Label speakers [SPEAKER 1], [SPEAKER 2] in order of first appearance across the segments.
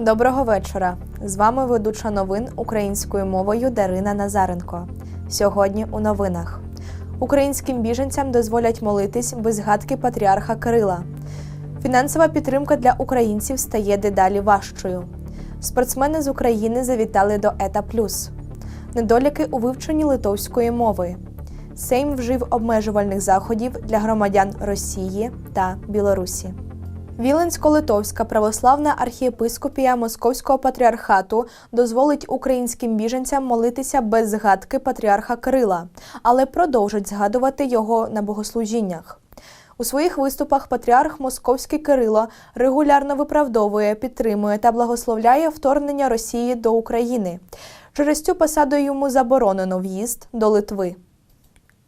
[SPEAKER 1] Доброго вечора. З вами ведуча новин українською мовою Дарина Назаренко. Сьогодні у новинах українським біженцям дозволять молитись без згадки патріарха Кирила. Фінансова підтримка для українців стає дедалі важчою. Спортсмени з України завітали до ЕТА Плюс. Недоліки у вивченні литовської мови. Сейм вжив обмежувальних заходів для громадян Росії та Білорусі. Віленсько-Литовська православна архієпископія Московського патріархату дозволить українським біженцям молитися без згадки патріарха Кирила, але продовжить згадувати його на богослужіннях. У своїх виступах патріарх Московський Кирило регулярно виправдовує, підтримує та благословляє вторгнення Росії до України. Через цю посаду йому заборонено в'їзд до Литви.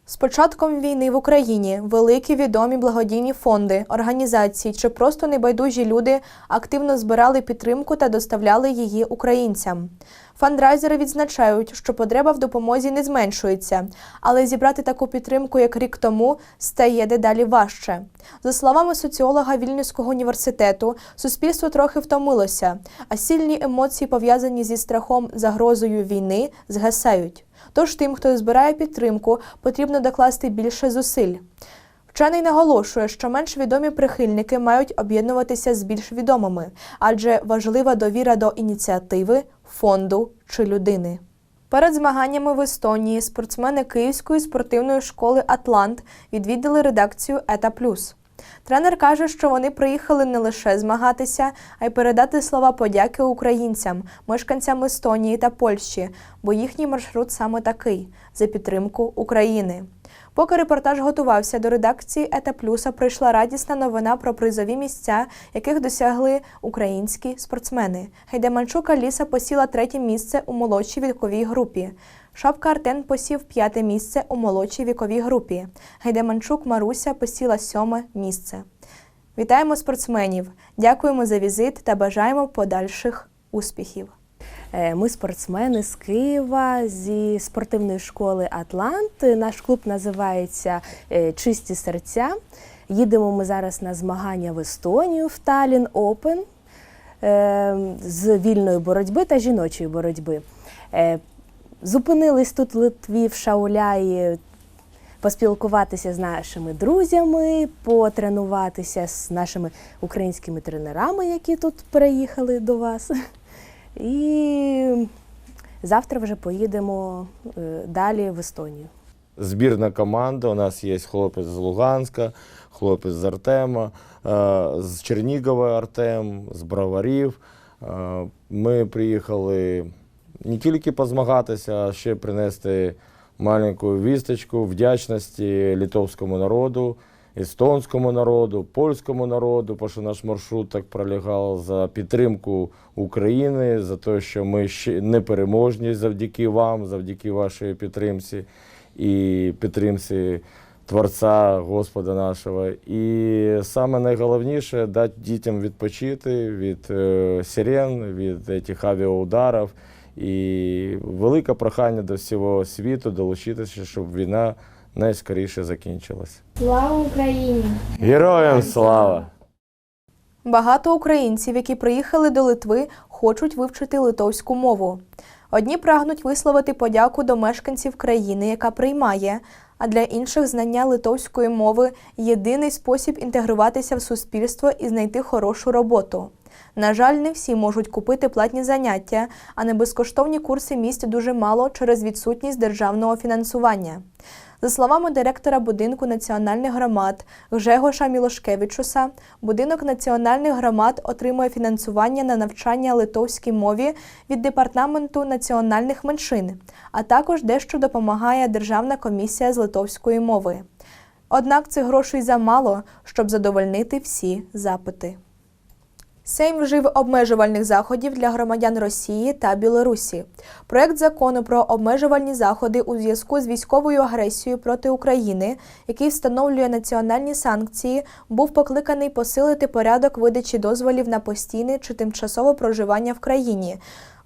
[SPEAKER 1] З початком війни в Україні великі відомі благодійні фонди, організації чи просто небайдужі люди активно збирали підтримку та доставляли її українцям. Фандрайзери відзначають, що потреба в допомозі не зменшується, але зібрати таку підтримку, як рік тому, стає дедалі важче. За словами соціолога Вільнюського університету, суспільство трохи втомилося, а сильні емоції, пов'язані зі страхом загрозою війни, згасають. Тож тим, хто збирає підтримку, потрібно докласти більше зусиль. Вчений наголошує, що менш відомі прихильники мають об'єднуватися з більш відомими, адже важлива довіра до ініціативи, фонду чи людини. Перед змаганнями в Естонії спортсмени Київської спортивної школи Атлант відвідали редакцію Ета Плюс. Тренер каже, що вони приїхали не лише змагатися, а й передати слова подяки українцям, мешканцям Естонії та Польщі, бо їхній маршрут саме такий за підтримку України. Поки репортаж готувався до редакції Ета Плюса, прийшла радісна новина про призові місця, яких досягли українські спортсмени. Гайдаманчук Аліса посіла третє місце у молодшій віковій групі. Шапка Артен посів п'яте місце у молодшій віковій групі. Гайдаманчук Маруся посіла сьоме місце. Вітаємо спортсменів! Дякуємо за візит та бажаємо подальших успіхів.
[SPEAKER 2] Е, Ми спортсмени з Києва зі спортивної школи Атлант. Наш клуб називається е, Чисті серця. Їдемо ми зараз на змагання в Естонію в Талін Опен з вільної боротьби та жіночої боротьби. Зупинились тут Литві в Шауляї поспілкуватися з нашими друзями, потренуватися з нашими українськими тренерами, які тут переїхали до вас. І завтра вже поїдемо е, далі в Естонію.
[SPEAKER 3] Збірна команда. У нас є хлопець з Луганська, хлопець з Артема, е, з Чернігова Артем, з Броварів. Е, Ми приїхали не тільки позмагатися, а ще принести маленьку вісточку вдячності литовському народу, естонському народу, польському народу, бо що наш маршрут так пролягав за підтримку України, за те, що ми ще не переможні завдяки вам, завдяки вашій підтримці і підтримці Творця Господа нашого. І саме найголовніше дати дітям відпочити від е, сирен, від цих авіаударів. І велике прохання до всього світу долучитися, щоб війна найскоріше закінчилась.
[SPEAKER 4] Слава Україні!
[SPEAKER 3] Героям слава!
[SPEAKER 1] Багато українців, які приїхали до Литви, хочуть вивчити литовську мову. Одні прагнуть висловити подяку до мешканців країни, яка приймає, а для інших знання литовської мови єдиний спосіб інтегруватися в суспільство і знайти хорошу роботу. На жаль, не всі можуть купити платні заняття, а на безкоштовні курси місць дуже мало через відсутність державного фінансування. За словами директора будинку національних громад Гжегоша Мілошкевичуса, будинок національних громад отримує фінансування на навчання литовській мові від департаменту національних меншин, а також дещо допомагає Державна комісія з литовської мови. Однак цих грошей замало, щоб задовольнити всі запити. Сейм вжив обмежувальних заходів для громадян Росії та Білорусі. Проект закону про обмежувальні заходи у зв'язку з військовою агресією проти України, який встановлює національні санкції, був покликаний посилити порядок видачі дозволів на постійне чи тимчасове проживання в країні,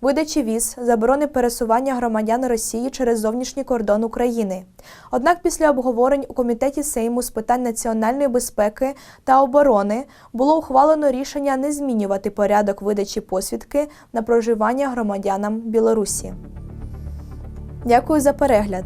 [SPEAKER 1] видачі віз, заборони пересування громадян Росії через зовнішній кордон України. Однак після обговорень у комітеті Сейму з питань національної безпеки та оборони було ухвалено рішення не змінювати порядок видачі посвідки на проживання громадянам Білорусі. Дякую за перегляд.